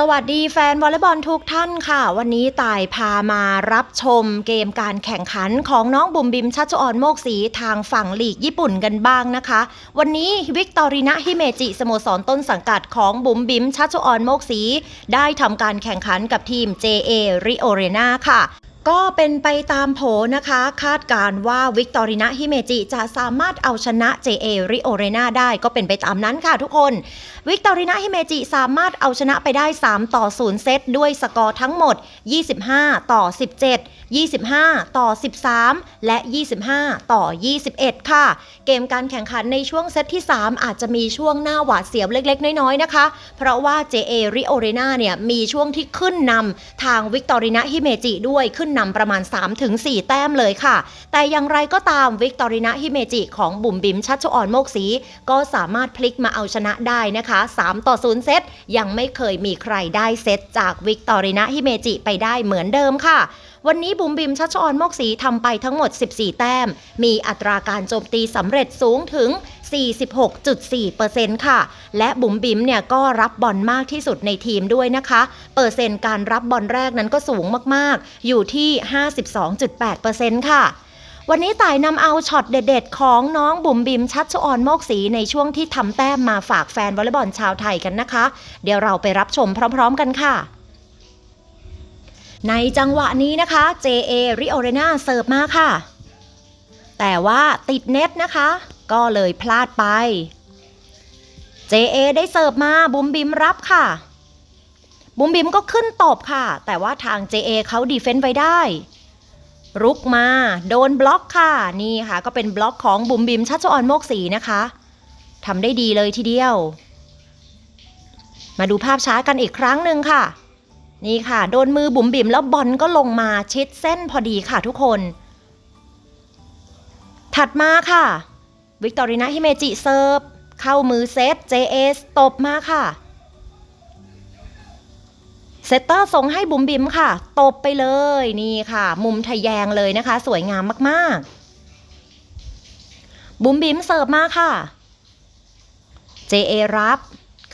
สวัสดีแฟนวอลเลย์บอลทุกท่านค่ะ วันนี้ต่ายพามารับชมเกมการแข่งขันของน้องบุ๋มบิมชัชออนโมกศีทางฝั่งลีกญี่ปุ่นกันบ้างนะคะ วันนี้วิกตอรินะฮิเมจิสโมสรต้นสังกัดของบุ๋มบิมชัชออนโมกศีได้ทำการแข่งขันกับทีม JA ริโอเรนาค่ะ ก็เป็นไปตามโผนะคะ คาดการว่าวิกตอรินะฮิเมจิจะสามารถเอาชนะ JA ริโอเรนาได้ก็เป็นไปตามนั้นค่ะทุกคน วิกตอรินาฮิเมจิสามารถเอาชนะไปได้ 3 ต่อ 0 เซตด้วยสกอร์ทั้งหมด 25 ต่อ 17 25 ต่อ 13 และ 25 ต่อ 21 ค่ะ เกมการแข่งขันในช่วงเซตที่ 3 อาจจะมีช่วงหน้าหวาดเสียวเล็ก ๆ น้อย ๆ นะคะ เพราะว่า JA ริโอเรนาเนี่ยมีช่วงที่ขึ้นนำทางวิกตอรินาฮิเมจิด้วยขึ้นนำประมาณ 3-4 แต้มเลยค่ะ แต่อย่างไรก็ตามวิกตอรินาฮิเมจิของบุ๋มบิมชัชออนโมกศีก็สามารถพลิกมาเอาชนะได้นะคะ 3 ต่อ 0 เซตยังไม่เคยมีใครได้เซตจากวิกตอรินาฮิเมจิไปได้เหมือนเดิมค่ะ วันนี้บุ๋มบิมชัชออนโมกศรีทำไปทั้งหมด 14 แต้ม มีอัตราการโจมตีสำเร็จสูงถึง 46.4%ค่ะ และบุ๋มบิมเนี่ยก็รับบอลมากที่สุดในทีมด้วยนะคะ เปอร์เซ็นต์การรับบอลแรกนั้นก็สูงมากๆ อยู่ที่ 52.8%ค่ะวันนี้ต่ายนำเอาช็อตเด็ดๆ ของน้องบุ๋มบิมชัชออนโมกศรีในช่วงที่ทำแต้มมาฝากแฟนวอลเลย์บอลชาวไทยกันนะคะ เดี๋ยวเราไปรับชมพร้อมๆกันค่ะ ในจังหวะนี้นะคะ JA ริโอเรนาเสิร์ฟมาค่ะ แต่ว่าติดเน็ตนะคะ ก็เลยพลาดไป JA ได้เสิร์ฟมาบุ๋มบิมรับค่ะ บุ๋มบิมก็ขึ้นตบค่ะ แต่ว่าทาง JA เขาดีเฟนต์ไว้ได้ รุกมา โดนบล็อกค่ะ นี่ค่ะ ก็เป็นบล็อกของบุ๋มบิมชัชออนโมกศรีนะคะทำได้ดีเลยทีเดียว มาดูภาพช้ากันอีกครั้งหนึ่งค่ะ นี่ค่ะ โดนมือบุ๋มบิมแล้วบอลก็ลงมาชิดเส้นพอดีค่ะทุกคน ถัดมาค่ะ วิกตอรินาฮิเมจิเซิร์ฟ เข้ามือเซต JS ตบมาค่ะ เซตเตอร์ส่งให้บุ๋มบิมค่ะ ตบไปเลยนี่ค่ะ มุมทะแยงเลยนะคะ สวยงามมากๆ บุ๋มบิมเสิร์ฟมาค่ะ JA รับ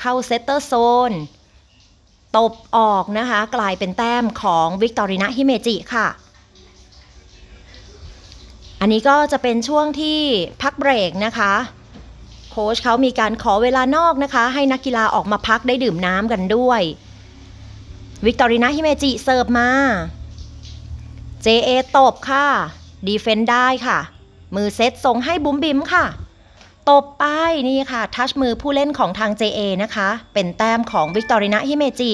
เข้าเซตเตอร์โซน ตบออกนะคะ กลายเป็นแต้มของวิกตอรินาฮิเมจิค่ะ อันนี้ก็จะเป็นช่วงที่พักเบรกนะคะ โค้ชเขามีการขอเวลานอกนะคะ ให้นักกีฬาออกมาพักได้ดื่มน้ำกันด้วย วิกตอรินาฮิเมจิเสิร์ฟมา JA ตบค่ะ ดีเฟนได้ค่ะ มือเซตส่งให้บุ๋มบิมค่ะ ตบไปนี่ค่ะทัชมือผู้เล่นของทาง JA นะคะ เป็นแต้มของวิกตอรินาฮิเมจิ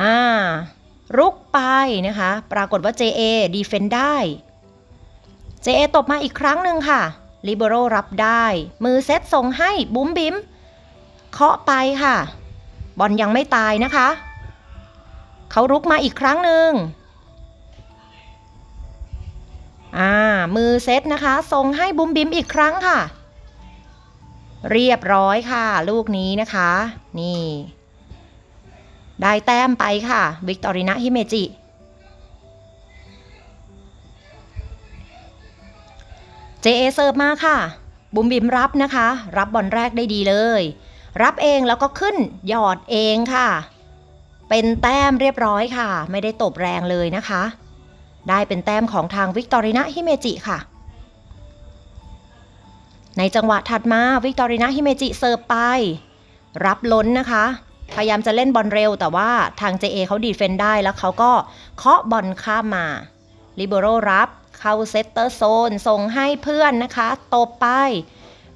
อ่า รุกไปนะคะ ปรากฏว่า JA ดีเฟนได้ JA ตบมาอีกครั้งหนึ่งค่ะลิเบโรรับได้ มือเซตส่งให้บุ๋มบิ้มเคาะไปค่ะ บอลยังไม่ตายนะคะ เขารุกมาอีกครั้งหนึ่ง อ่า มือเซตนะคะส่งให้บุ๋มบิมอีกครั้งค่ะ เรียบร้อยค่ะ ลูกนี้นะคะ นี่ ได้แต้มไปค่ะ วิกตอรินาฮิเมจิ JA เอเสิร์ฟมาค่ะ บุ๋มบิมรับนะคะ รับบอลแรกได้ดีเลย รับเองแล้วก็ขึ้นหยอดเองค่ะ เป็นแต้มเรียบร้อยค่ะ ไม่ได้ตบแรงเลยนะคะ ได้เป็นแต้มของทางวิกตอรินาฮิเมจิค่ะ ในจังหวะถัดมาวิกตอรินาฮิเมจิเสิร์ฟไป รับล้นนะคะ พยายามจะเล่นบอลเร็ว แต่ว่าทาง JA เขาดีเฟนได้แล้วเขาก็เคาะบอลข้ามมาลิเบโรรับเข้าเซตเตอร์โซนส่งให้เพื่อนนะคะตบไป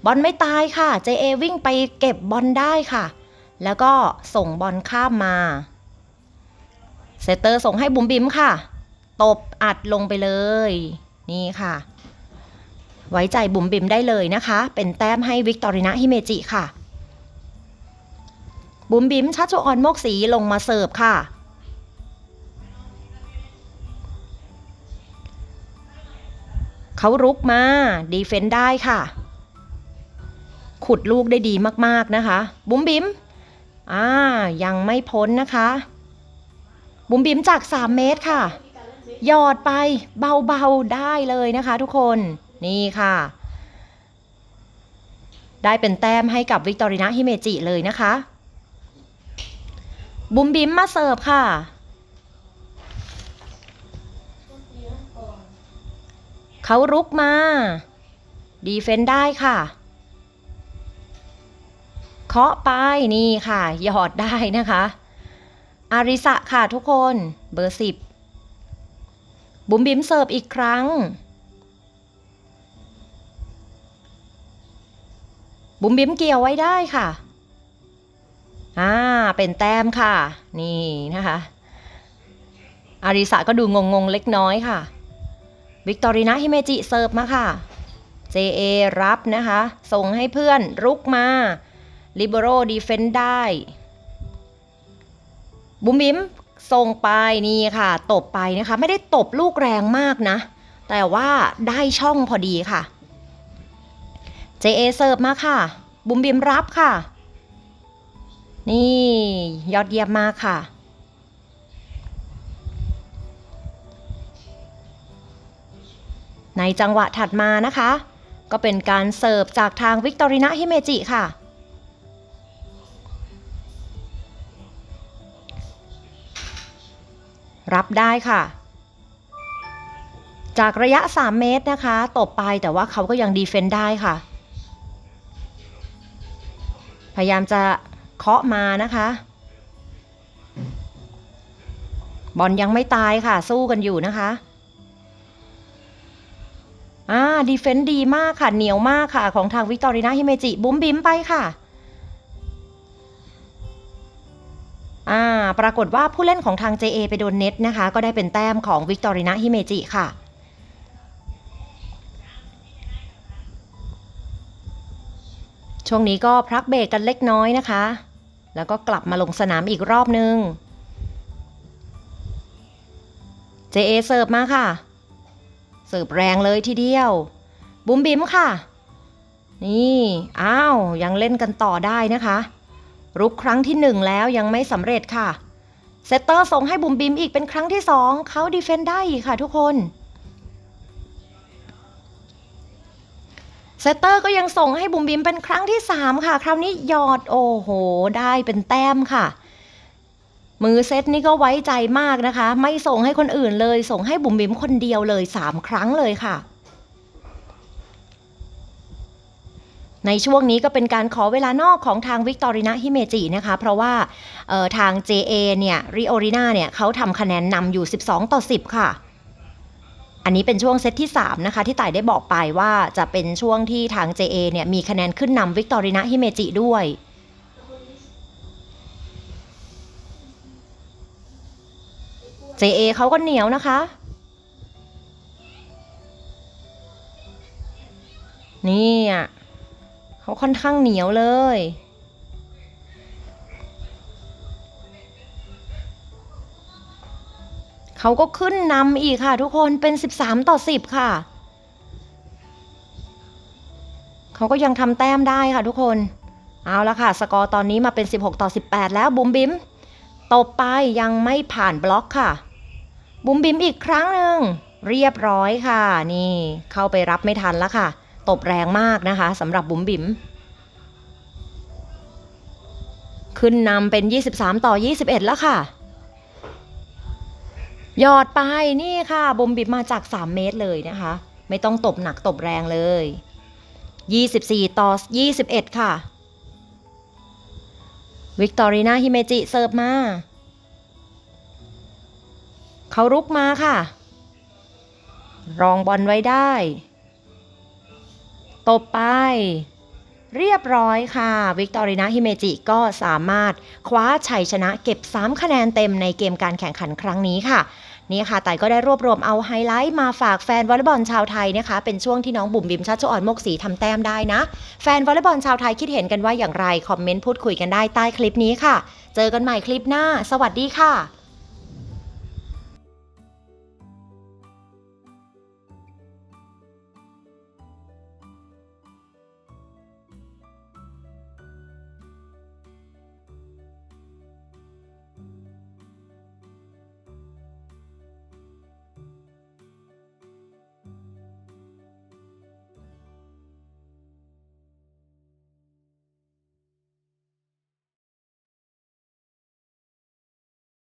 บอลไม่ตายค่ะ JA วิ่งไปเก็บบอลได้ค่ะ แล้วก็ส่งบอลข้ามมาเซตเตอร์ส่งให้บุ๋มบิมค่ะ ตบอัดลงไปเลย นี่ค่ะ ไว้ใจบุ๋มบิมได้เลยนะคะ เป็นแต้มให้วิกตอรินาฮิเมจิค่ะ บุ๋มบิมชัชออนโมกสีลงมาเสิร์ฟค่ะ เขารุกมาดีเฟนได้ค่ะ ขุดลูกได้ดีมากๆนะคะ บุ๋มบิมอ่ายังไม่พ้นนะคะ บุ๋มบิมจาก 3 เมตรค่ะ หยอดไปเบาๆได้เลยนะคะทุกคนนี่ค่ะ ได้เป็นแต้มให้กับวิกตอรินาฮิเมจิเลยนะคะ บุมบิมมาเสิร์ฟค่ะ เขารุกมา ดีเฟนได้ค่ะเคาะไปนี่ค่ะ หยอดได้นะคะ อาริสะค่ะทุกคนเบอร์สิบ บุ๋มบิ๋มเสิร์ฟอีกครั้ง บุ๋มบิ๋มเกี่ยวไว้ได้ค่ะ อ่า เป็นแต้มค่ะ นี่นะคะ อาริสะก็ดูงงๆเล็กน้อยค่ะ วิกตอรีนาฮิเมจิเสิร์ฟมาค่ะ JA รับนะคะ ส่งให้เพื่อนรุกมา ลิเบโรดีเฟนได้บุ๋มบิ๋ม ส่งไปนี่ค่ะ ตบไปนะคะ ไม่ได้ตบลูกแรงมากนะ แต่ว่าได้ช่องพอดีค่ะ JA เสิร์ฟมาค่ะ บุ๋มบิมรับค่ะ นี่ยอดเยี่ยมมากค่ะ ในจังหวะถัดมานะคะ ก็เป็นการเสิร์ฟจากทางวิกตอรินาฮิเมจิค่ะ รับได้ค่ะ จากระยะ 3 เมตรนะคะ ตบไปแต่ว่าเขาก็ยังดีเฟนต์ได้ค่ะ พยายามจะเคาะมานะคะ บอลยังไม่ตายค่ะ สู้กันอยู่นะคะอ่าดีเฟนต์ดีมากค่ะ เหนียวมากค่ะ ของทางวิกตอรีนาฮิเมจิบุ้มบิมไปค่ะ อ่าปรากฏว่าผู้เล่นของทาง JA ไปโดนเน็ตนะคะ ก็ได้เป็นแต้มของวิกตอรีนาฮิเมจิค่ะช่วงนี้ก็พักเบรกกันเล็กน้อยนะคะ แล้วก็กลับมาลงสนามอีกรอบนึง JA เสิร์ฟมาค่ะ เสิร์ฟแรงเลยทีเดียว บุ้มบิมค่ะ นี่ อ้าว ยังเล่นกันต่อได้นะคะ รุกครั้งที่หนึ่งแล้วยังไม่สำเร็จค่ะ เซตเตอร์ส่งให้บุมบิมอีกเป็นครั้งที่สองเขาดีเฟนได้อีกค่ะทุกคน เซตเตอร์ก็ยังส่งให้บุมบิมเป็นครั้งที่สามค่ะ คราวนี้ยอดโอ้โห ได้เป็นแต้มค่ะ มือเซตนี่ก็ไว้ใจมากนะคะ ไม่ส่งให้คนอื่นเลย ส่งให้บุ๋มบิมคนเดียวเลย3ครั้งเลยค่ะ ในช่วงนี้ก็เป็นการขอเวลานอกของทางวิกตอรินาฮิเมจินะคะ เพราะว่าทาง JA เนี่ยริโอรินาเนี่ยเขาทำคะแนนนำอยู่ 12 ต่อ 10 ค่ะ อันนี้เป็นช่วงเซตที่ 3 นะคะ ที่ต่ายได้บอกไปว่าจะเป็นช่วงที่ทาง JA เนี่ยมีคะแนนขึ้นนำวิกตอรินาฮิเมจิด้วย JA เขาก็เหนียวนะคะ นี่อะ เขาค่อนข้างเหนียวเลย เขาก็ขึ้นนำอีกค่ะทุกคนเป็น 13 ต่อ 10 ค่ะ เขาก็ยังทำแต้มได้ค่ะทุกคน เอาละค่ะ สกอร์ตอนนี้มาเป็น 16 ต่อ 18 แล้วบุมบิมตบไปยังไม่ผ่านบล็อกค่ะ บุ๋มบิมอีกครั้งหนึ่งเรียบร้อยค่ะ นี่เข้าไปรับไม่ทันแล้วค่ะ ตบแรงมากนะคะสำหรับบุ๋มบิ๋มขึ้นนำเป็น 23 ต่อ 21 แล้วค่ะ ยอดไปนี่ค่ะบุ๋มบิ๋มมาจาก 3 เมตรเลยนะคะ ไม่ต้องตบหนักตบแรงเลย 24 ต่อ 21 ค่ะ วิกตอรีนาฮิเมจิเสิร์ฟมาเขารุกมาค่ะ รองบอลไว้ได้ ตบไป เรียบร้อยค่ะ วิกตอรีนาฮิเมจิก็สามารถคว้าชัยชนะเก็บ 3 คะแนนเต็มในเกมการแข่งขันครั้งนี้ค่ะนี่ค่ะแต่ก็ได้รวบรวมเอาไฮไลท์มาฝากแฟนวอลเลย์บอลชาวไทยนะคะ เป็นช่วงที่น้องบุ๋มบิมชัชอ่อนมกสีทำแต้มได้นะ แฟนวอลเลย์บอลชาวไทยคิดเห็นกันว่าอย่างไร คอมเมนต์พูดคุยกันได้ใต้คลิปนี้ค่ะ เจอกันใหม่คลิปหน้า สวัสดีค่ะ